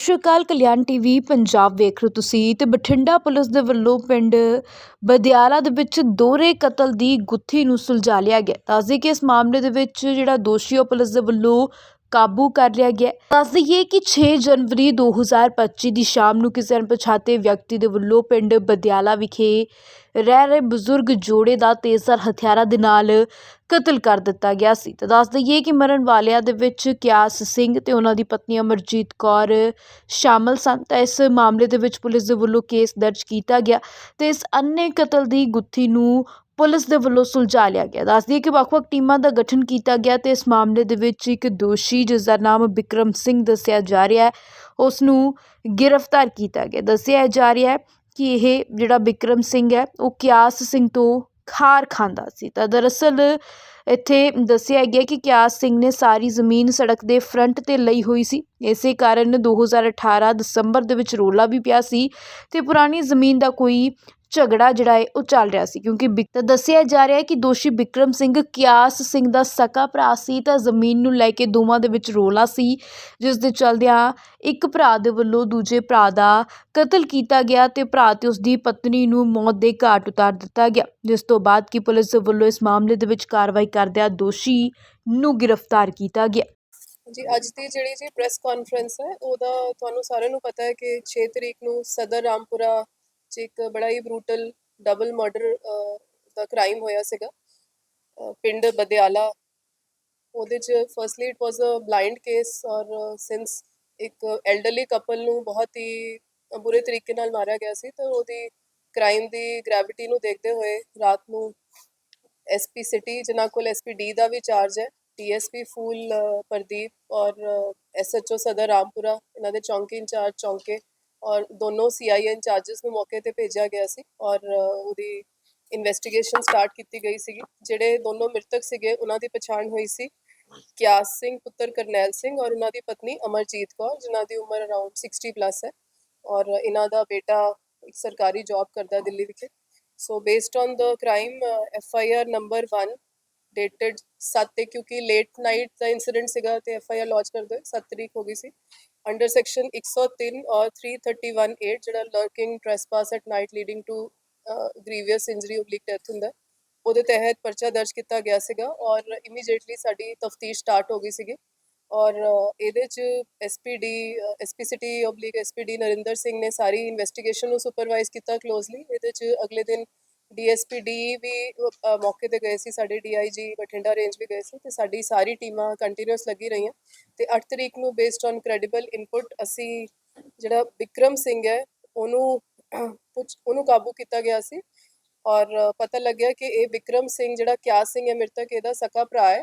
ਸਤਿ ਸ਼੍ਰੀ ਅਕਾਲ ਕਲਿਆਣ ਟੀਵੀ ਪੰਜਾਬ ਵੇਖ ਰਹੇ ਹੋ ਤੁਸੀਂ ਤੇ ਬਠਿੰਡਾ ਪੁਲਿਸ ਦੇ ਵੱਲੋਂ ਪਿੰਡ ਬਦਿਆਲਾ ਦੇ ਵਿੱਚ ਦੋਹਰੇ ਕਤਲ ਦੀ ਗੁੱਥੀ ਨੂੰ ਸੁਲਝਾ ਲਿਆ ਗਿਆ। ਦੱਸਦੇ ਕਿ ਇਸ ਮਾਮਲੇ ਦੇ ਵਿੱਚ ਜਿਹੜਾ ਦੋਸ਼ੀ ਉਹ ਪੁਲਿਸ ਦੇ ਵੱਲੋਂ ਕਾਬੂ ਕਰ ਲਿਆ ਗਿਆ ਦੱਸ ਦਈਏ ਕਿ 6 ਜਨਵਰੀ 2025 ਦੀ ਸ਼ਾਮ ਨੂੰ ਕਿਸੇ ਅਣਪਛਾਤੇ ਵਿਅਕਤੀ ਦੇ ਵੱਲੋਂ ਪਿੰਡ ਬਦਿਆਲਾ ਵਿਖੇ ਰਹਿ ਰਹੇ ਬਜ਼ੁਰਗ ਜੋੜੇ ਦਾ ਤੇਜ਼ਰ ਹਥਿਆਰਾਂ ਦੇ ਨਾਲ ਕਤਲ ਕਰ ਦਿੱਤਾ ਗਿਆ ਸੀ। ਤਾਂ ਦੱਸ ਦਈਏ ਕਿ ਮਰਨ ਵਾਲਿਆਂ ਦੇ ਵਿੱਚ ਕਿਆਸ ਸਿੰਘ ਤੇ ਉਹਨਾਂ ਦੀ ਪਤਨੀ ਅਮਰਜੀਤ ਕੌਰ ਸ਼ਾਮਲ ਸਨ। ਤਾਂ ਇਸ ਮਾਮਲੇ ਦੇ ਵਿੱਚ ਪੁਲਿਸ ਦੇ ਵੱਲੋਂ ਕੇਸ ਦਰਜ ਕੀਤਾ ਗਿਆ ਤੇ ਇਸ ਅੰਨੇ ਕਤਲ ਦੀ ਗੁੱਥੀ ਨੂੰ ਪੁਲਿਸ ਦੇ ਵੱਲੋਂ ਸੁਲਝਾ ਲਿਆ ਗਿਆ। ਦੱਸਦੀ ਦਈਏ ਕਿ ਵੱਖ-ਵੱਖ ਟੀਮਾਂ ਦਾ ਗਠਨ ਕੀਤਾ ਗਿਆ ਤੇ ਇਸ ਮਾਮਲੇ ਦੇ ਵਿੱਚ ਇੱਕ ਦੋਸ਼ੀ, ਜਿਸ ਦਾ ਨਾਮ ਬਿਕਰਮ ਸਿੰਘ ਦੱਸਿਆ ਜਾ ਰਿਹਾ ਹੈ ਉਸ ਨੂੰ ਗ੍ਰਿਫਤਾਰ ਕੀਤਾ ਗਿਆ। ਦੱਸਿਆ ਜਾ ਰਿਹਾ ਹੈ ਕਿ ਇਹ ਜਿਹੜਾ ਬਿਕਰਮ ਸਿੰਘ ਹੈ, ਉਹ ਕਿਆਸ ਸਿੰਘ ਤੋਂ ਖਾਰ ਖਾਂਦਾ ਸੀ। ਤਾਂ ਦਰਅਸਲ ਇੱਥੇ ਦੱਸਿਆ ਗਿਆ ਕਿ ਕਿਆਸ ਸਿੰਘ ਨੇ ਸਾਰੀ ਜ਼ਮੀਨ ਸੜਕ ਦੇ ਫਰੰਟ ਤੇ ਲਈ ਹੋਈ ਸੀ। ਇਸੇ ਕਾਰਨ 2018 ਦਸੰਬਰ ਦੇ ਵਿੱਚ ਰੋਲਾ ਵੀ ਪਿਆ ਸੀ ਤੇ ਪੁਰਾਣੀ ਜ਼ਮੀਨ ਦਾ ਕੋਈ ਝਗੜਾ ਜਿਹੜਾ ਹੈ ਉਹ ਚੱਲ ਰਿਹਾ ਸੀ। ਕਿਉਂਕਿ ਬਿਕ- ਤਾਂ ਦੱਸਿਆ ਜਾ ਰਿਹਾ ਹੈ ਕਿ ਦੋਸ਼ੀ ਬਿਕਰਮ ਸਿੰਘ ਕਿਆਸ ਸਿੰਘ ਦਾ ਸਕਾ ਭਰਾ ਸੀ ਤਾਂ ਜ਼ਮੀਨ ਨੂੰ ਲੈ ਕੇ ਦੋਵਾਂ ਦੇ ਵਿੱਚ ਰੋਲਾ ਸੀ, ਜਿਸ ਦੇ ਚਲਦਿਆਂ ਇੱਕ ਭਰਾ ਦੇ ਵੱਲੋਂ ਦੂਜੇ ਭਰਾ ਦਾ ਕਤਲ ਕੀਤਾ ਗਿਆ ਤੇ ਭਰਾ ਤੇ ਉਸ ਦੀ ਪਤਨੀ ਨੂੰ ਮੌਤ ਦੇ ਘਾਟ ਉਤਾਰ ਦਿੱਤਾ ਗਿਆ। ਜਿਸ ਤੋਂ ਬਾਅਦ ਕਿ ਪੁਲਿਸ ਦੇ ਵੱਲੋਂ ਇਸ ਮਾਮਲੇ ਦੇ ਵਿੱਚ ਕਾਰਵਾਈ ਕਰਦਿਆਂ ਦੋਸ਼ੀ ਨੂੰ ਗ੍ਰਿਫਤਾਰ ਕੀਤਾ ਗਿਆ। ਜੀ, ਅੱਜ ਦੀ ਜਿਹੜੀ ਜੀ ਪ੍ਰੈਸ ਕਾਨਫਰੰਸ ਹੈ, ਉਹਦਾ ਤੁਹਾਨੂੰ ਸਾਰਿਆਂ ਨੂੰ ਪਤਾ ਹੈ ਕਿ 6 ਤਰੀਕ ਨੂੰ ਸਦਰ ਰਾਮਪੁਰਾ 'ਚ ਇੱਕ ਬੜਾ ਹੀ ਬਰੂਟਲ ਡਬਲ ਮਰਡਰ ਦਾ ਕ੍ਰਾਈਮ ਹੋਇਆ ਸੀਗਾ। ਪਿੰਡ ਬਦਿਆਲਾ, ਉਹਦੇ 'ਚ firstly it was a blind case ਔਰ ਸਿੰਸ ਇੱਕ ਐਲਡਰਲੀ ਕਪਲ ਨੂੰ ਬਹੁਤ ਹੀ ਬੁਰੇ ਤਰੀਕੇ ਨਾਲ ਮਾਰਿਆ ਗਿਆ ਸੀ, ਤੇ ਉਹਦੀ ਕ੍ਰਾਈਮ ਦੀ ਗ੍ਰੈਵਿਟੀ ਨੂੰ ਦੇਖਦੇ ਹੋਏ ਰਾਤ ਨੂੰ ਐਸਪੀ ਸਿਟੀ ਜਿਨ੍ਹਾਂ ਕੋਲ ਐਸਪੀ ਡੀ ਦਾ ਵੀ ਚਾਰਜ ਹੈ ਡੀਐਸਪੀ ਫੂਲ ਪ੍ਰਦੀਪ ਔਰ ਐਸਐਚਓ ਸਦਰ ਰਾਮਪੁਰਾ, ਇਹਨਾਂ ਦੇ ਚੌਂਕੀ ਇੰਚਾਰਜ ਚੌਂਕੇ ਔਰ ਦੋਨੋਂ ਸੀਆਈਏ ਇੰਚਾਰਜਸ ਨੂੰ ਮੌਕੇ ਤੇ ਭੇਜਿਆ ਗਿਆ ਸੀ ਔਰ ਉਹਦੀ ਇਨਵੈਸਟੀਗੇਸ਼ਨ ਸਟਾਰਟ ਕੀਤੀ ਗਈ ਸੀਗੀ, ਜਿਹੜੇ ਦੋਨੋਂ ਮ੍ਰਿਤਕ ਸੀਗੇ, ਉਹਨਾਂ ਦੀ ਪਛਾਣ ਹੋਈ ਸੀ ਕਿਆਸ ਸਿੰਘ, ਪੁੱਤਰ ਕਰਨੈਲ ਸਿੰਘ ਔਰ ਉਹਨਾਂ ਦੀ ਪਤਨੀ ਅਮਰਜੀਤ ਕੌਰ, ਜਿਨ੍ਹਾਂ ਦੀ ਉਮਰ ਅਰਾਊਂਡ 60 ਪਲੱਸ ਹੈ ਔਰ ਇਹਨਾਂ ਦਾ ਬੇਟਾ ਇੱਕ ਸਰਕਾਰੀ ਜੌਬ ਕਰਦਾ ਦਿੱਲੀ ਵਿਖੇ। So based on the crime F I R number 1 dated 7 ਤੇ ਕਿਉਂਕਿ ਲੇਟ ਨਾਈਟ ਦਾ ਇਨਸੀਡੈਂਟ ਸੀਗਾ ਤੇ ਐਫ ਆਈ ਆਰ ਲੌਂਚ ਕਰ ਹੋਏ 7 ਤਰੀਕ ਹੋ ਗਈ ਸੀ ਅੰਡਰ ਸੈਕਸ਼ਨ 103 ਔਰ 331 8 ਜਿਹੜਾ lurking trespass at night leading to grievous injury oblique death ਹੁੰਦਾ ਉਹਦੇ ਤਹਿਤ ਪਰਚਾ ਦਰਜ ਕੀਤਾ ਗਿਆ ਸੀਗਾ ਔਰ ਇਮੀਡੀਏਟਲੀ ਸਾਡੀ ਤਫਤੀਸ਼ ਸਟਾਰਟ ਹੋ ਗਈ ਸੀਗੀ ਔਰ ਇਹਦੇ ਚ SPD SP city oblique SPD Narinder Singh ਨੇ ਸਾਰੀ ਇਨਵੈਸਟੀਗੇਸ਼ਨ ਨੂੰ ਸੁਪਰਵਾਈਜ਼ ਕੀਤਾ ਕਲੋਜ਼ਲੀ ਇਹਦੇ ਚ ਅਗਲੇ ਦਿਨ ਡੀਐਸਪੀ ਡੀ ਵੀ ਮੌਕੇ ਤੇ ਗਏ ਸੀ, ਸਾਡੇ ਡੀਆਈਜੀ ਬਠਿੰਡਾ ਰੇਂਜ ਵੀ ਗਏ ਸੀ ਤੇ ਸਾਡੀ ਸਾਰੀ ਟੀਮਾਂ ਕੰਟੀਨਿਊਸ ਲੱਗੀ ਰਹੀਆਂ। ਤੇ 8 ਤਰੀਕ ਨੂੰ ਬੇਸਡ ਔਨ ਕ੍ਰੈਡੀਬਲ ਇਨਪੁਟ ਅਸੀਂ ਜਿਹੜਾ ਵਿਕਰਮ ਸਿੰਘ ਹੈ, ਉਹਨੂੰ ਪੁੱਛ, ਉਹਨੂੰ ਕਾਬੂ ਕੀਤਾ ਗਿਆ ਸੀ। ਔਰ ਪਤਾ ਲੱਗਿਆ ਕਿ ਇਹ ਵਿਕਰਮ ਸਿੰਘ, ਜਿਹੜਾ ਕਿਆ ਸਿੰਘ ਹੈ, ਮ੍ਰਿਤਕ, ਇਹਦਾ ਸਕਾ ਭਰਾ ਹੈ।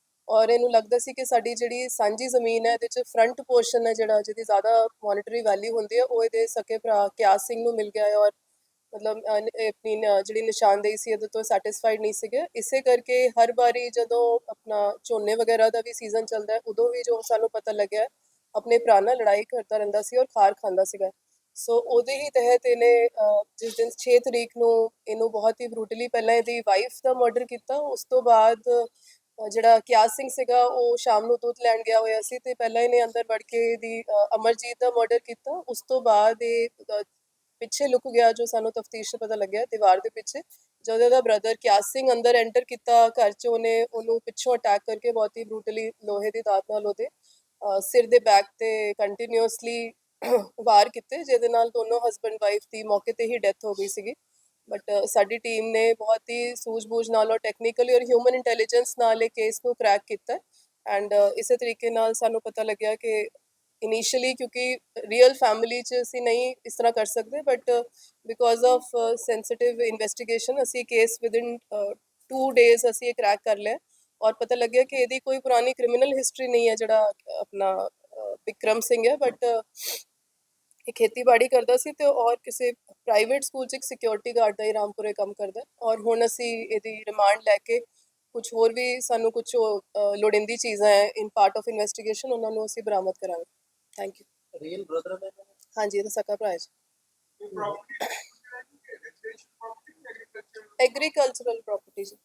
ਔਰ ਇਹਨੂੰ ਲੱਗਦਾ ਸੀ ਕਿ ਸਾਡੀ ਜਿਹੜੀ ਸਾਂਝੀ ਜ਼ਮੀਨ ਹੈ, ਇਹਦੇ 'ਚ ਫਰੰਟ ਪੋਰਸ਼ਨ ਹੈ ਜਿਹੜਾ, ਜਿਹਦੀ ਜ਼ਿਆਦਾ ਮੋਨਿਟਰੀ ਵੈਲਿਊ ਹੁੰਦੀ ਹੈ, ਉਹ ਇਹਦੇ ਸਕੇ ਭਰਾ ਕਿਆਸ ਸਿੰਘ ਨੂੰ ਮਿਲ ਗਿਆ ਹੈ ਔਰ ਮਤਲਬ ਆਪਣੀ ਜਿਹੜੀ ਨਿਸ਼ਾਨਦੇਹੀ ਸੀ ਇਹਦੇ ਤੋਂ ਸੈਟੀਸਫਾਈਡ ਨਹੀਂ ਸੀਗੇ। ਇਸੇ ਕਰਕੇ ਹਰ ਵਾਰੀ ਜਦੋਂ ਆਪਣਾ ਝੋਨੇ ਵਗੈਰਾ ਦਾ ਵੀ ਸੀਜ਼ਨ ਚੱਲਦਾ ਹੈ, ਉਦੋਂ ਵੀ ਜੋ ਸਾਨੂੰ ਪਤਾ ਲੱਗਿਆ, ਆਪਣੇ ਭਰਾ ਨਾਲ ਲੜਾਈ ਕਰਦਾ ਰਹਿੰਦਾ ਸੀ ਔਰ ਖਾਰ ਖਾਂਦਾ ਸੀਗਾ। ਸੋ ਉਹਦੇ ਹੀ ਤਹਿਤ ਇਹਨੇ ਜਿਸ ਦਿਨ 6 ਤਰੀਕ ਨੂੰ ਇਹਨੂੰ ਬਹੁਤ ਹੀ ਬਰੂਟਲੀ ਪਹਿਲਾਂ ਇਹਦੀ ਵਾਈਫ ਦਾ ਮਰਡਰ ਕੀਤਾ, ਉਸ ਤੋਂ ਬਾਅਦ ਜਿਹੜਾ ਕਿਆਸ ਸਿੰਘ ਸੀਗਾ, ਉਹ ਸ਼ਾਮ ਨੂੰ ਦੁੱਧ ਲੈਣ ਗਿਆ ਹੋਇਆ ਸੀ ਤੇ ਪਹਿਲਾਂ ਇਹਨੇ ਅੰਦਰ ਵੜ ਕੇ ਇਹਦੀ ਅਮਰਜੀਤ ਦਾ ਮਰਡਰ ਕੀਤਾ। ਉਸ ਤੋਂ ਬਾਅਦ ਇਹ ਪਿੱਛੇ ਲੁਕ ਗਿਆ ਜੋ ਸਾਨੂੰ ਤਫਤੀਸ਼ 'ਚ ਪਤਾ ਲੱਗਿਆ, ਦੀਵਾਰ ਦੇ ਪਿੱਛੇ। ਜਦੋਂ ਉਹਦਾ ਬ੍ਰਦਰ ਕਿਆਸ ਸਿੰਘ ਅੰਦਰ ਐਂਟਰ ਕੀਤਾ ਘਰ 'ਚ, ਉਹਨੇ ਉਹਨੂੰ ਪਿੱਛੋਂ ਅਟੈਕ ਕਰਕੇ ਬਹੁਤ ਹੀ ਬਰੂਟਲੀ ਲੋਹੇ ਦੀ ਦਾਤ ਨਾਲ ਉਹਦੇ ਸਿਰ ਦੇ ਬੈਕ ਤੇ ਕੰਟੀਨਿਊਸਲੀ ਵਾਰ ਕੀਤੇ, ਜਿਹਦੇ ਨਾਲ ਦੋਨੋਂ ਹਸਬੰਡ ਵਾਈਫ ਦੀ ਮੌਕੇ ਤੇ ਹੀ ਡੈਥ ਹੋ ਗਈ ਸੀਗੀ। ਬਟ uh, ਸਾਡੀ ਟੀਮ ਨੇ ਬਹੁਤ ਹੀ ਸੂਝ-ਬੂਝ ਨਾਲ ਔਰ ਟੈਕਨੀਕਲੀ ਔਰ ਹਿਊਮਨ ਇੰਟੈਲੀਜੈਂਸ ਨਾਲ ਇਹ ਕੇਸ ਨੂੰ ਕ੍ਰੈਕ ਕੀਤਾ ਐਂਡ uh, ਇਸੇ ਤਰੀਕੇ ਨਾਲ ਸਾਨੂੰ ਪਤਾ ਲੱਗਿਆ ਕਿ ਇਨੀਸ਼ੀਅਲੀ ਕਿਉਂਕਿ ਰੀਅਲ ਫੈਮਿਲੀ ਚ ਅਸੀਂ ਨਹੀਂ ਇਸ ਤਰ੍ਹਾਂ ਕਰ ਸਕਦੇ but because of sensitive investigation ਅਸੀਂ ਕੇਸ ਵਿਦਿਨ 2 ਡੇਜ਼ ਅਸੀਂ ਇਹ ਕ੍ਰੈਕ ਕਰ ਲਿਆ ਔਰ ਪਤਾ ਲੱਗਿਆ ਕਿ ਇਹਦੀ ਕੋਈ ਪੁਰਾਣੀ ਕ੍ਰਿਮੀਨਲ ਹਿਸਟਰੀ ਨਹੀਂ ਹੈ ਜਿਹੜਾ ਆਪਣਾ ਅ, ਵਿਕਰਮ ਸਿੰਘ ਹੈ। ਬਟ ਇਹ ਖੇਤੀਬਾੜੀ ਕਰਦਾ ਸੀ ਤੇ ਔਰ ਕਿਸੇ ਪ੍ਰਾਈਵੇਟ ਸਕੂਲ 'ਚ ਇੱਕ ਸਿਕਿਉਰਿਟੀ ਗਾਰਡ ਦਾ ਹੀ ਰਾਮਪੁਰੇ ਕੰਮ ਕਰਦਾ। ਔਰ ਹੁਣ ਅਸੀਂ ਇਹਦੀ ਰਿਮਾਂਡ ਲੈ ਕੇ ਕੁਝ ਹੋਰ ਵੀ ਸਾਨੂੰ ਕੁਝ ਲੋੜੀਂਦੀ ਚੀਜ਼ਾਂ ਹੈ ਇਨ ਪਾਰਟ ਆਫ ਇਨਵੈਸਟੀਗੇਸ਼ਨ ਉਹਨਾਂ ਨੂੰ ਅਸੀਂ ਬਰਾਮਦ ਕਰਾਂਗੇ। ਥੈਂਕ ਯੂ ਰੀਅਲ ਬ੍ਰਦਰ ਹੈ ਹਾਂਜੀ ਇਹਦਾ ਸਕਾ ਭਰਾ ਹੈ ਐਗਰੀਕਲਚਰਲ ਪ੍ਰਾਪਰਟੀ ਜੀ।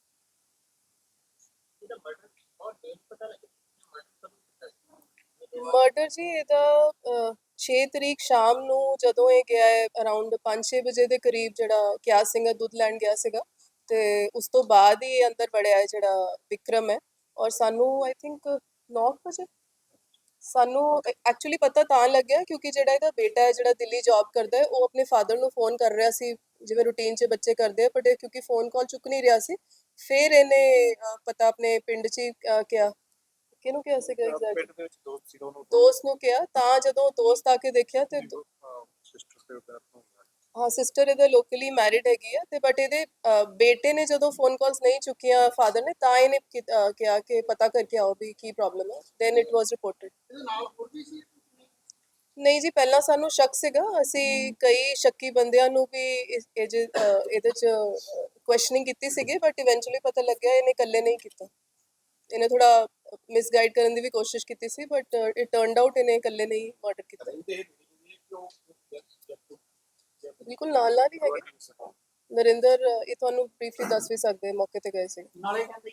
ਮਰਡਰ ਜੀ ਇਹਦਾ 6 ਤਰੀਕ ਸ਼ਾਮ ਨੂੰ ਜਦੋਂ ਇਹ ਗਿਆ ਹੈ ਅਰਾਊਂਡ 5-6 ਵਜੇ ਦੇ ਕਰੀਬ ਜਿਹੜਾ ਕਿਆ ਸਿੰਘ ਦੁੱਧ ਲੈਣ ਗਿਆ ਸੀਗਾ ਤੇ ਉਸ ਤੋਂ ਬਾਅਦ ਹੀ ਇਹ ਅੰਦਰ ਵੜਿਆ ਹੈ ਜਿਹੜਾ ਵਿਕਰਮ ਹੈ ਔਰ ਸਾਨੂੰ ਆਈ ਥਿੰਕ 9 ਵਜੇ? ਸਾਨੂੰ ਐਕਚੁਅਲੀ ਪਤਾ ਤਾਂ ਲੱਗਿਆ ਕਿਉਂਕਿ ਜਿਹੜਾ ਇਹਦਾ ਬੇਟਾ ਹੈ ਜਿਹੜਾ ਦਿੱਲੀ ਜੌਬ ਕਰਦਾ ਹੈ ਉਹ ਆਪਣੇ ਫਾਦਰ ਨੂੰ ਫੋਨ ਕਰ ਰਿਹਾ ਸੀ ਜਿਵੇਂ ਰੂਟੀਨ 'ਚ ਬੱਚੇ ਕਰਦੇ ਆ ਬਟ ਕਿਉਂਕਿ ਫੋਨ ਕਾਲ ਚੁੱਕ ਨਹੀਂ ਰਿਹਾ ਸੀ ਫਿਰ ਇਹਨੇ ਪਤਾ ਆਪਣੇ ਪਿੰਡ 'ਚ ਹੀ, ਕਿਹਾ ਕਿਹਨੂੰ ਕਿਹਾ ਸੀਗਾ ਐਗਜ਼ੈਕਟ ਪਿੰਡ ਦੇ ਵਿੱਚ ਦੋਸਤ ਸੀ ਉਹਨੂੰ ਦੋਸਤ ਨੂੰ ਕਿਹਾ ਤਾਂ ਜਦੋਂ ਦੋਸਤ ਆ ਕੇ ਦੇਖਿਆ ਤੇ ਸਿਸਟਰ ਤੇ ਉਹਦਾ ਹੋ ਸਿਸਟਰ ਇਹਦੇ ਲੋਕਲੀ ਮੈਰਿਡ ਹੈਗੀ ਆ ਤੇ ਬਟ ਇਹਦੇ ਬੇਟੇ ਨੇ ਜਦੋਂ ਫੋਨ ਕਾਲਸ ਨਹੀਂ ਚੁੱਕੀਆਂ ਫਾਦਰ ਨੇ ਤਾਂ ਇਹਨੇ ਕਿਹਾ ਕਿ ਪਤਾ ਕਰਕੇ ਆਓ ਵੀ ਕੀ ਪ੍ਰੋਬਲਮ ਹੈ ਦੈਨ ਇਟ ਵਾਸ ਰਿਪੋਰਟਡ ਨਾਲ ਹੋਰ ਵੀ ਸੀ ਨਹੀਂ? ਜੀ ਪਹਿਲਾਂ ਸਾਨੂੰ ਸ਼ੱਕ ਸੀਗਾ। ਅਸੀਂ ਕਈ ਸ਼ੱਕੀ ਬੰਦਿਆਂ ਨੂੰ ਵੀ ਇਹਦੇ ਚ ਕੁਐਸਚਨਿੰਗ ਕੀਤੀ ਸੀਗੀ ਬਟ ਇਵੈਂਚੁਅਲੀ ਪਤਾ ਲੱਗਿਆ ਇਹਨੇ ਇਕੱਲੇ ਨਹੀਂ ਕੀਤਾ। ਇਹਨੇ ਥੋੜਾ ਮਿਸਗਾਈਡ ਕਰਨ ਦੀ ਵੀ ਕੋਸ਼ਿਸ਼ ਕੀਤੀ ਸੀ ਬਟ ਇਟ ਟਰਨਡ ਆਊਟ ਇਹਨੇ ਇਕੱਲੇ ਨਹੀਂ ਮਰਡਰ ਕੀਤਾ ਬਿਲਕੁਲ ਨਾਲ ਨਾਲ ਹੀ ਹੈਗੇ। ਨਰਿੰਦਰ ਇਹ ਤੁਹਾਨੂੰ ਬਰੀਫਲੀ ਦੱਸ ਵੀ ਸਕਦੇ ਮੌਕੇ ਤੇ ਗਏ ਸੀ। ਨਾਲੇ ਕਹਿੰਦੇ